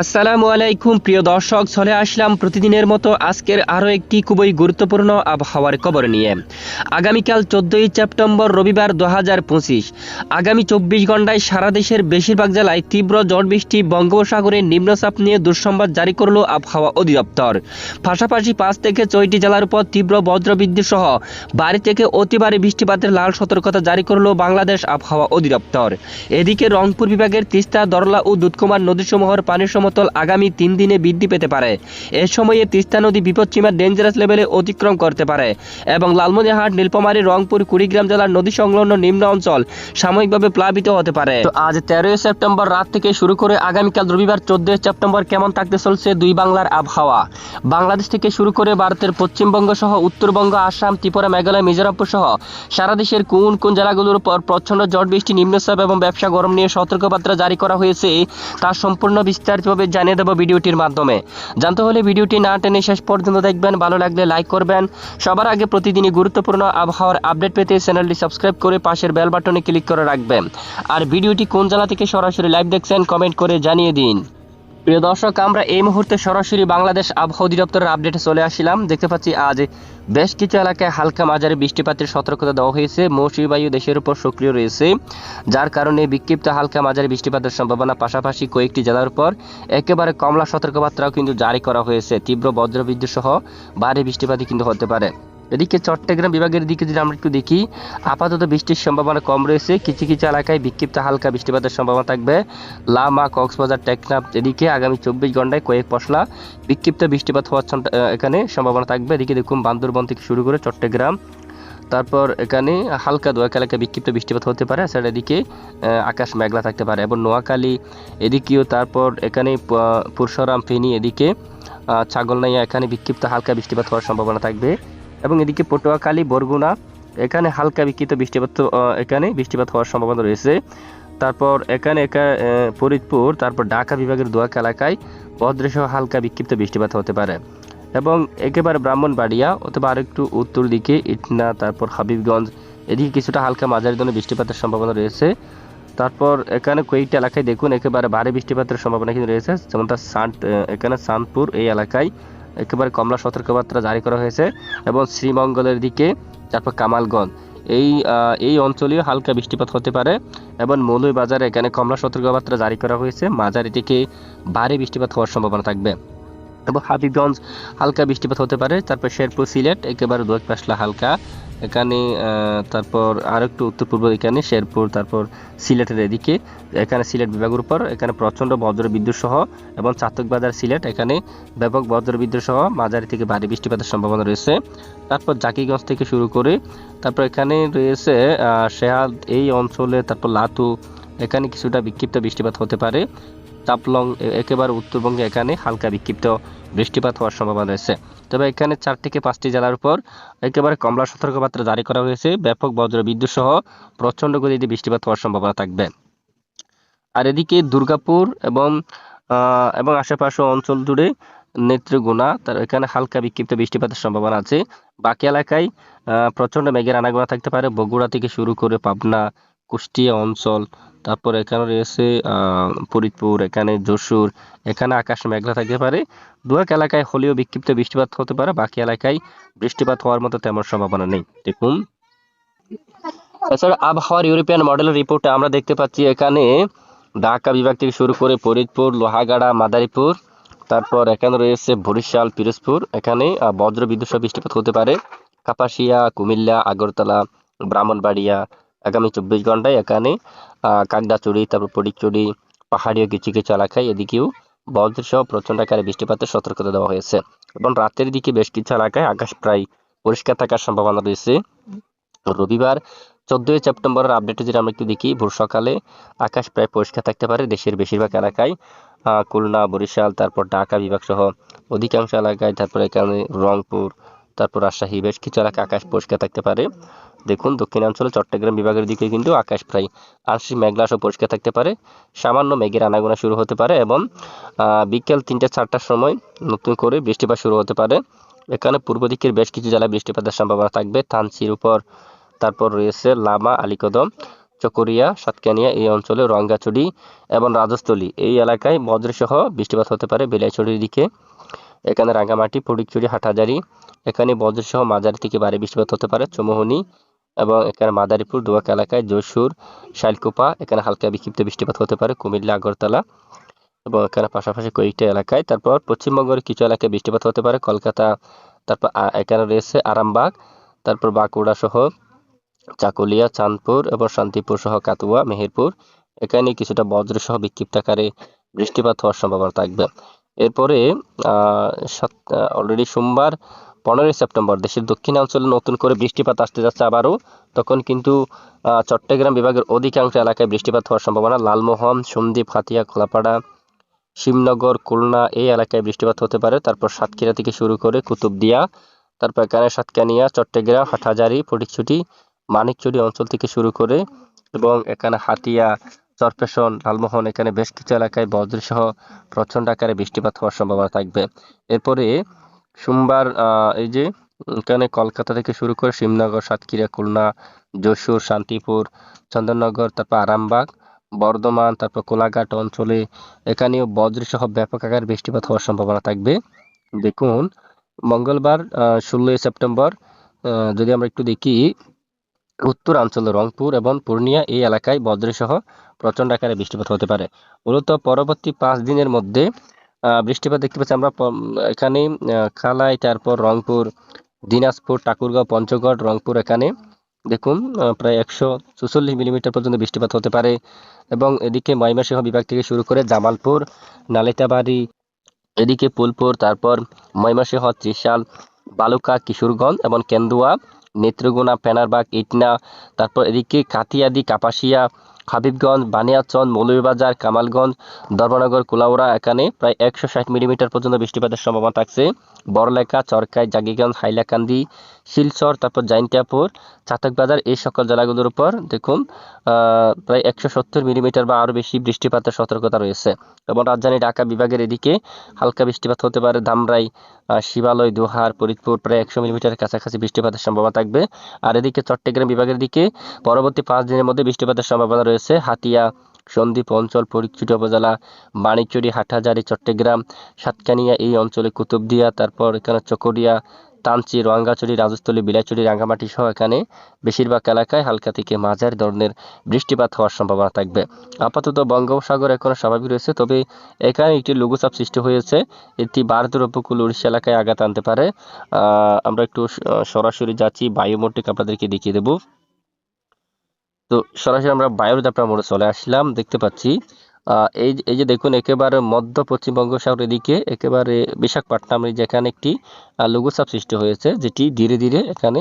আসসালামু আলাইকুম, প্রিয় দর্শক, চলে আসলাম প্রতিদিনের মতো আজকের আরও একটি খুবই গুরুত্বপূর্ণ আবহাওয়ার খবর নিয়ে। আগামীকাল চোদ্দোই সেপ্টেম্বর রবিবার দু হাজার পঁচিশ। আগামী চব্বিশ ঘন্টায় সারা দেশের বেশিরভাগ জেলায় তীব্র ঝড় বৃষ্টি বঙ্গোপসাগরে নিম্নচাপ নিয়ে দুঃসংবাদ জারি করল আবহাওয়া অধিদপ্তর। পাশাপাশি পাঁচ থেকে ছয়টি জেলার উপর তীব্র বজ্রবিদ্যুৎ সহ বাড়ি থেকে অতি ভারী বৃষ্টিপাতের লাল সতর্কতা জারি করল বাংলাদেশ আবহাওয়া অধিদপ্তর। এদিকে রংপুর বিভাগের তিস্তা, দরলা ও দুধকুমার নদীসমূহের পানির সমতল আগামী তিন দিনে বৃদ্ধি পেতে পারে। এ সময়ে তিস্তা নদী বিপদসীমার ডেঞ্জারাস লেভেলে অতিক্রম করতে পারে এবং লালমনিরহাট, নীলফামারী, রংপুর, কুড়িগ্রাম জেলার নদী সংলগ্ন নিম্ন অঞ্চল সাময়িকভাবে প্লাবিত হতে পারে। তো আজ তেরোই সেপ্টেম্বর রাত থেকে শুরু করে আগামীকাল রবিবার চোদ্দই সেপ্টেম্বর কেমন থাকতে চলছে দুই বাংলার আবহাওয়া? বাংলাদেশ থেকে শুরু করে ভারতের পশ্চিমবঙ্গ সহ উত্তরবঙ্গ, আসাম, ত্রিপুরা, মেঘালয়, মিজোরামপুর সহ সারা দেশের কোন কোন জেলাগুলোর উপর প্রচণ্ড জট বৃষ্টি, নিম্নচাপ এবং ব্যবসা গরম নিয়ে সতর্কবার্তা জারি করা হয়েছে তার সম্পূর্ণ বিস্তারিতভাবে জানিয়ে দেবো ভিডিওটির মাধ্যমে। জানতে হলে ভিডিওটি না টেনে শেষ পর্যন্ত দেখবেন, ভালো লাগলে লাইক করবেন। সবার আগে প্রতিদিনই গুরুত্বপূর্ণ আবহাওয়ার আপডেট পেতে চ্যানেলটি সাবস্ক্রাইব করে পাশের বেল বাটনে ক্লিক করে রাখবেন। আর ভিডিওটি কোন জেলা থেকে সরাসরি লাইভ দেখছেন, কমেন্ট করে জানিয়ে দিন। প্রিয় দর্শক, আমরা এই মুহূর্তে সরাসরি বাংলাদেশ আবহাওয়া অধিদপ্তরের আপডেটে চলে আসছিলাম দেখতে পাচ্ছি আজ বেশ কিছু এলাকায় হালকা মাঝারি বৃষ্টিপাতের সতর্কতা দেওয়া হয়েছে। মৌসুমী বায়ু দেশের উপর সক্রিয় রয়েছে, যার কারণে বিক্ষিপ্ত হালকা মাঝারি বৃষ্টিপাতের সম্ভাবনা পাশাপাশি কয়েকটি জেলার উপর একেবারে কমলা সতর্কবার্তাও কিন্তু জারি করা হয়েছে। তীব্র বজ্রবিদ্যুৎ সহ ভারী বৃষ্টিপাতই কিন্তু হতে পারে। এদিকে চট্টগ্রাম বিভাগের দিকে যদি আমরা একটু দেখি, আপাতত বৃষ্টির সম্ভাবনা কম রয়েছে। কিছু কিছু এলাকায় বিক্ষিপ্ত হালকা বৃষ্টিপাতের সম্ভাবনা থাকবে। লামা, কক্সবাজার, টেকনাফ এদিকে আগামী চব্বিশ ঘন্টায় কয়েক পশলা বিক্ষিপ্ত বৃষ্টিপাত হওয়ার এখানে সম্ভাবনা থাকবে। এদিকে দেখুন, বান্দরবন থেকে শুরু করে চট্টগ্রাম। তারপর এখানে হালকা দু এক এলাকায় বিক্ষিপ্ত বৃষ্টিপাত হতে পারে। সেটা এদিকে আকাশ মেঘলা থাকতে পারে। এবং নোয়াখালী এদিকেও তারপর এখানে পুরসরাম, ফেনী এদিকে ছাগলনাইয়া এখানে বিক্ষিপ্ত হালকা বৃষ্টিপাত হওয়ার সম্ভাবনা থাকবে। এবং এদিকে পটুয়াখালী, বরগুনা, এখানে হালকা বিক্ষিপ্ত বৃষ্টিপাত এখানে বৃষ্টিপাত হওয়ার সম্ভাবনা রয়েছে। তারপর এখানে ফরিদপুর, তারপর ঢাকা বিভাগের দোয়াক এলাকায় বজ্রসহ হালকা বিক্ষিপ্ত বৃষ্টিপাত হতে পারে। এবং একেবারে ব্রাহ্মণবাড়িয়া অথবা আরেকটু উত্তর দিকে ইটনা, তারপর হাবিবগঞ্জ, এদিকে কিছুটা হালকা মাঝারি ধরনের বৃষ্টিপাতের সম্ভাবনা রয়েছে। তারপর এখানে কয়েকটি এলাকায় দেখুন, একেবারে ভারী বৃষ্টিপাতের সম্ভাবনা কিন্তু রয়েছে যেমন তার সান্ট এখানে সানপুর এই এলাকায়। একেবারে কমলা সতর্কবার্তা জারি করা হয়েছে এবং শ্রীমঙ্গলের দিকে তারপর কামালগঞ্জ। এই এই অঞ্চলেও হালকা বৃষ্টিপাত হতে পারে এবং মৌলভীবাজারে এখানে কমলা সতর্কবার্তা জারি করা হয়েছে। মাঝারি থেকে ভারী বৃষ্টিপাত হওয়ার সম্ভাবনা থাকবে। এবং হাবিবগঞ্জ হালকা বৃষ্টিপাত হতে পারে। তারপর শেরপুর সিলেট, একেবারে দু পাশলা হালকা এখানে তারপর আর একটু উত্তর পূর্ব এখানে, শেরপুর, তারপর সিলেটের এদিকে। এখানে সিলেট বিভাগের উপর, এখানে প্রচণ্ড বজ্র বিদ্যুৎ সহ এবং চাতক বাজার সিলেট, এখানে ব্যাপক বজ্র বিদ্যুৎ সহ মাঝারি থেকে ভারী বৃষ্টিপাতের সম্ভাবনা রয়েছে। তারপর জাকিগঞ্জ থেকে শুরু করে, তারপর এখানে রয়েছে শেহাল এই অঞ্চলে, তারপর লাতু, এখানে কিছুটা বিক্ষিপ্ত বৃষ্টিপাত হতে পারে। চাপলং একেবারে উত্তরবঙ্গে এখানে হালকা বিক্ষিপ্ত বৃষ্টিপাত হওয়ার সম্ভাবনা রয়েছে। তবে এখানে চার থেকে পাঁচটি জেলার উপর একেবারে কমলা সতর্কবার্তা জারি করা হয়েছে। ব্যাপক বজ্র বিদ্যুৎ সহ প্রচণ্ড গতিতে বৃষ্টিপাত হওয়ার সম্ভাবনা থাকবে। আর এদিকে দুর্গাপুর এবং এবং আশেপাশে অঞ্চল জুড়ে নেত্রকোনা, তার এখানে হালকা বিক্ষিপ্ত বৃষ্টিপাতের সম্ভাবনা আছে। বাকি এলাকায় প্রচণ্ড মেঘের আনাগোনা থাকতে পারে। বগুড়া থেকে শুরু করে পাবনা, কুষ্টিয়া অঞ্চল তারপর এখানে রয়েছে ফরিদপুর, এখানে যশোর, এখানে আকাশ মেঘলা থাকতে পারে। দু এলাকায় হলেও বিক্ষিপ্ত বৃষ্টিপাত হতে পারে, বাকি এলাকায় বৃষ্টিপাত হওয়ার মতো তেমন সম্ভাবনা নেই। দেখুন। এছাড়া আবহাওয়ার ইউরোপিয়ান মডেলের রিপোর্টে আমরা দেখতে পাচ্ছি এখানে ঢাকা বিভাগ থেকে শুরু করে ফরিদপুর, লোহাগাড়া, মাদারীপুর, তারপর এখানে রয়েছে বরিশাল, পিরোজপুর। এখানে বজ্র বিদ্যুৎ বৃষ্টিপাত হতে পারে। কাপাসিয়া, কুমিল্লা, আগরতলা, ব্রাহ্মণবাড়িয়া, আগামী চব্বিশ ঘন্টায় এখানে কাকড়াচুড়ি তারপর ফটিকচুড়ি পাহাড়ীয় কিছু কিছু এলাকায় এদিকেও বজ্র সহ প্রচণ্ড আকারে বৃষ্টিপাতের সতর্কতা দেওয়া হয়েছে। এবং রাতের দিকে বেশ কিছু এলাকায় আকাশ প্রায় পরিষ্কার থাকার সম্ভাবনা রয়েছে। রবিবার চোদ্দই সেপ্টেম্বরের আপডেটে যেটা আমরা একটু দেখি, ভোর সকালে আকাশ প্রায় পরিষ্কার থাকতে পারে দেশের বেশিরভাগ এলাকায়। খুলনা, বরিশাল, তারপর ঢাকা বিভাগ সহ অধিকাংশ এলাকায়, তারপর এখানে রংপুর, তারপর রাজশাহী, বেশ কিছু এলাকা আকাশ পরিষ্কার থাকতে পারে। দেখুন দক্ষিণাঞ্চলে চট্টগ্রাম বিভাগের দিকে কিন্তু আকাশ প্রায় আংশিক মেঘলা পরিষ্কার থাকতে পারে। সামান্য মেঘের আনাগোনা শুরু হতে পারে এবং বিকেল তিনটে চারটার সময় নতুন করে বৃষ্টিপাত শুরু হতে পারে। এখানে পূর্ব দিকের বেশ কিছু জেলায় বৃষ্টিপাতের সম্ভাবনা থাকবে। থানচির উপর তারপর রয়েছে লামা, আলীকদম, চকরিয়া, সাতকানিয়া এই অঞ্চলে রঙ্গাচুরি এবং রাজস্থলী এই এলাকায় বজ্রসহ বৃষ্টিপাত হতে পারে বেলাইছড়ির দিকে। এখানে রাঙ্গামাটি ফটিকচুরি হাটাজারি এখানে বজ্রসহ মাঝারি থেকে ভারী বৃষ্টিপাত হতে পারে। চৌমোহনী এবং এখানে মাদারীপুর দোয়াক এলাকায় যশোর শাইলকুপা এখানে হালকা বিক্ষিপ্ত বৃষ্টিপাত হতে পারে, কুমিল্লা, আগরতলা এবং এখানে পাশাপাশি কয়েকটা এলাকায়। তারপর পশ্চিমবঙ্গের কিছু এলাকায় বৃষ্টিপাত হতে পারে, কলকাতা, তারপর এখানে রয়েছে আরামবাগ, তারপর বাঁকুড়া সহ চাকুলিয়া, চাঁদপুর এবং শান্তিপুর সহ কাতুয়া, মেহেরপুর। এখানে কিছুটা বজ্র সহ বিক্ষিপ্ত আকারে বৃষ্টিপাত হওয়ার সম্ভাবনা থাকবে। এরপরে অলরেডি সোমবার পনেরোই সেপ্টেম্বর। দেশের দক্ষিণাঞ্চলে নতুন করে বৃষ্টিপাত আসতে যাচ্ছে আবারও। তখন কিন্তু চট্টগ্রাম বিভাগের অধিকাংশ এলাকায় বৃষ্টিপাত হওয়ার সম্ভাবনা। লালমোহন, সন্দ্বীপ, হাতিয়া, খোলাপাড়া, শিবনগর, খুলনা এই এলাকায় বৃষ্টিপাত হতে পারে। তারপর সাতক্ষীরা থেকে শুরু করে কুতুবদিয়া, তারপর এখানে সাতকানিয়া, চট্টগ্রাম, হাটহাজারি ফটিকছুটি মানিকচুরি অঞ্চল থেকে শুরু করে এবং এখানে হাতিয়া, চরপেশন, লালমোহন এখানে বেশ কিছু এলাকায় বজ্রসহ প্রচণ্ড আকারে বৃষ্টিপাত হওয়ার সম্ভাবনা থাকবে। এরপরে সোমবার এই যে, এখানে কলকাতা থেকে শুরু করে শিবনগর, সাতক্ষীরা, খুলনা, যশোর, শান্তিপুর, চন্দননগর, তারপর আরামবাগ, বর্ধমান, তারপর কোলাঘাট অঞ্চলে এখানেও বজ্রসহ ব্যাপক আকার বৃষ্টিপাত হওয়ার সম্ভাবনা থাকবে। দেখুন, মঙ্গলবার ষোলোই সেপ্টেম্বর যদি আমরা একটু দেখি, উত্তরাঞ্চল, রংপুর এবং পূর্ণিয়া এই এলাকায় বজ্রসহ প্রচণ্ড আকারে বৃষ্টিপাত হতে পারে। মূলত পরবর্তী পাঁচ দিনের মধ্যে বৃষ্টিপাত দেখতে পাচ্ছি আমরা। এখানে খালাই, তারপর রংপুর, দিনাজপুর, ঠাকুরগাঁও, পঞ্চগড়, রংপুর এখানে। দেখুন প্রায় একশো চুচল্লিশ মিলিমিটার পর্যন্ত বৃষ্টিপাত হতে পারে। এবং এদিকে ময়মনসিংহ বিভাগ থেকে শুরু করে জামালপুর, নালিতাবাড়ি, এদিকে ফুলপুর, তারপর ময়মাসিংহ ত্রিশাল, বালুকা, কিশোরগঞ্জ এবং কেন্দুয়া, নেত্রকোনা, ফেনারবাগ, ইটনা, তারপর এদিকে কাতিয়াদি কাপাসিয়া হাবিবগঞ্জ, বানিয়াচন, মৌলভীবাজার, কামালগঞ্জ ধর্মনগর কুলাউড়া, এখানে প্রায় একশো ষাট মিলিমিটার পর্যন্ত বৃষ্টিপাতের সম্ভাবনা থাকছে। বড়লেখা, চরকাই, জাগিগঞ্জ, হাইলাকান্দি, শিলচর, তারপর জাইন্টাপুর চাতকবাজার, এই সকল জেলাগুলোর উপর দেখুন প্রায় একশো সত্তর মিলিমিটার বা আরও বেশি বৃষ্টিপাতের সতর্কতা রয়েছে। এবং রাজধানী ঢাকা বিভাগের এদিকে হালকা বৃষ্টিপাত হতে পারে ধামরাই শিবালয়, দোহার, ফরিদপুর, প্রায় একশো মিলিমিটারের কাছাকাছি বৃষ্টিপাতের সম্ভাবনা থাকবে। আর এদিকে চট্টগ্রাম বিভাগের দিকে পরবর্তী পাঁচ দিনের মধ্যে বৃষ্টিপাতের সম্ভাবনা রয়েছে হাতিয়া, সন্দ্বীপ অঞ্চল ফরিদচুরি উপজেলা মানিকচুরি হাটহাজারি, চট্টগ্রাম, সাতকানিয়া এই অঞ্চলে কুতুবদিয়া, তারপর এখানে চকরিয়া তামচি রঙ্গাচুরি রাজস্থলী বিলাইচুরি রাঙ্গামাটি সহ এখানে বেশিরভাগ এলাকায় হালকা থেকে মাঝারি ধরনের বৃষ্টিপাত হওয়ার সম্ভাবনা থাকবে। আপাতত বঙ্গোপসাগর এখনও স্বাভাবিক রয়েছে, তবে এখানে একটি লঘুচাপ সৃষ্টি হয়েছে। এটি ভারতের উপকূল, উড়িষ্যা এলাকায় আঘাত আনতে পারে। আমরা একটু সরাসরি যাচ্ছি বায়ুমোটিক আপনাদেরকে দেখিয়ে দেবো। তো সরাসরি আমরা বায়োজাপটা মোড়ে চলে আসলাম, দেখতে পাচ্ছি। এই এই যে দেখুন, একেবারে মধ্য পশ্চিমবঙ্গ বঙ্গোপসাগরের দিকে, একেবারে বিশাখাপট্টনম যেখানে একটি লঘুচাপ সৃষ্টি হয়েছে, যেটি ধীরে ধীরে এখানে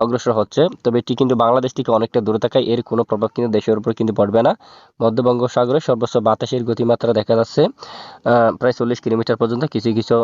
অগ্রসর হচ্ছে। তবে এটি কিন্তু বাংলাদেশ থেকে অনেকটা দূরে থাকায় এর কোনো প্রভাব কিন্তু দেশের উপর কিন্তু পড়বে না। মধ্যবঙ্গ সাগরে সর্বোচ্চ বাতাসের গতিমাত্রা দেখা যাচ্ছে প্রায় চল্লিশ কিলোমিটার পর্যন্ত কিছু কিছু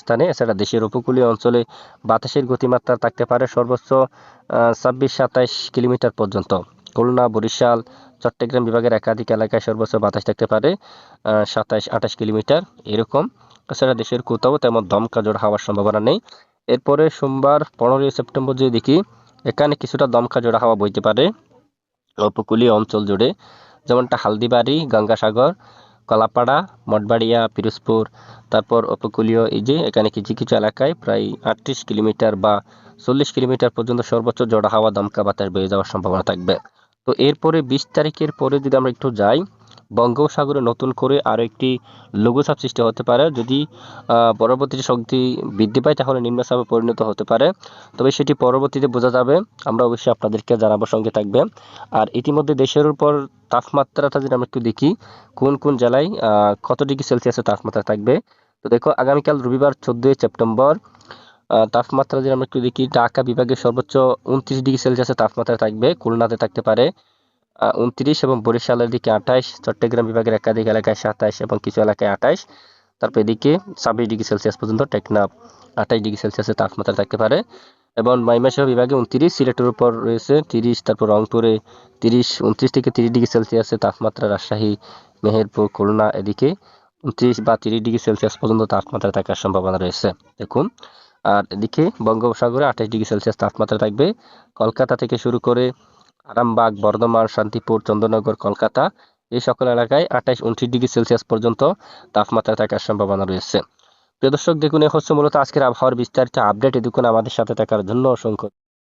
স্থানে। এছাড়া দেশের উপকূলীয় অঞ্চলে বাতাসের গতিমাত্রা থাকতে পারে সর্বোচ্চ ছাব্বিশ সাতাইশ কিলোমিটার পর্যন্ত। খুলনা, বরিশাল, চট্টগ্রাম বিভাগের একাধিক এলাকায় সর্বোচ্চ বাতাস থাকতে পারে সাতাইশ, আঠাশ কিলোমিটার, এরকম। এছাড়া দেশের কোথাও তেমন দমকা জোড়া হওয়ার সম্ভাবনা নেই। এরপরে সোমবার পনেরোই সেপ্টেম্বর যদি দেখি, এখানে কিছুটা দমকা জোড়া হাওয়া বইতে পারে, উপকূলীয় অঞ্চল জুড়ে। যেমনটা হালদিবাড়ি, গঙ্গাসাগর, কলাপাড়া, মঠবাড়িয়া, পিরোজপুর, তারপর উপকূলীয় এই যে এখানে কিছু কিছু এলাকায় প্রায় আটত্রিশ কিলোমিটার বা চল্লিশ কিলোমিটার পর্যন্ত সর্বোচ্চ জোড়া হাওয়া দমকা বাতাস বয়ে যাওয়ার সম্ভাবনা থাকবে। তো এরপরে বিশ তারিখের পরে যদি আমরা একটু যাই, বঙ্গোপসাগরে নতুন করে আরও একটি লঘুচাপ সৃষ্টি হতে পারে। যদি পরবর্তীতে শক্তি বৃদ্ধি পায়, তাহলে নিম্নচাপে পরিণত হতে পারে। তবে সেটি পরবর্তীতে বোঝা যাবে। আমরা অবশ্যই আপনাদেরকে জানাব সঙ্গে থাকবে। আর ইতিমধ্যে দেশের উপর তাপমাত্রাটা যদি আমরা একটু দেখি, কোন কোন জেলায় কত ডিগ্রি সেলসিয়াসের তাপমাত্রা থাকবে? তো দেখো, আগামীকাল রবিবার চোদ্দোই সেপ্টেম্বর তাপমাত্রা যদি আমরা একটু দেখি, ঢাকা বিভাগে সর্বোচ্চ উনত্রিশ ডিগ্রি সেলসিয়াসের তাপমাত্রা থাকবে, খুলনাতে থাকতে পারে। উনত্রিশ এবং বরিশালের দিকে আঠাইশ, চট্টগ্রাম বিভাগের একাধিক এলাকায় সাতাইশ এবং কিছু এলাকায় আঠাইশ। তারপর এদিকে ছাব্বিশ ডিগ্রি সেলসিয়াস পর্যন্ত টেকনাফ, আঠাইশ ডিগ্রি সেলসিয়াসের তাপমাত্রা থাকতে পারে। এবং ময়মনসিংহ বিভাগে উনত্রিশ, সিলেটের উপর রয়েছে তিরিশ, তারপর রংপুরে তিরিশ, উনত্রিশ থেকে তিরিশ ডিগ্রি সেলসিয়াসের তাপমাত্রা, রাজশাহী, মেহেরপুর, খুলনা এদিকে উনত্রিশ বা তিরিশ ডিগ্রি সেলসিয়াস পর্যন্ত তাপমাত্রা থাকার সম্ভাবনা রয়েছে। দেখুন আর এদিকে বঙ্গোপসাগরে আঠাশ ডিগ্রি সেলসিয়াস তাপমাত্রা থাকবে। কলকাতা থেকে শুরু করে আরামবাগ, বর্ধমান, শান্তিপুর, চন্দ্রনগর, কলকাতা এই সকল এলাকায় আঠাশ, উনত্রিশ ডিগ্রি সেলসিয়াস পর্যন্ত তাপমাত্রা থাকার সম্ভাবনা রয়েছে। প্রিয় দর্শক, দেখুন, এ হচ্ছে মূলত আজকের আবহাওয়ার বিস্তারিত আপডেট। এতক্ষণ আমাদের সাথে থাকার জন্য অসংখ্য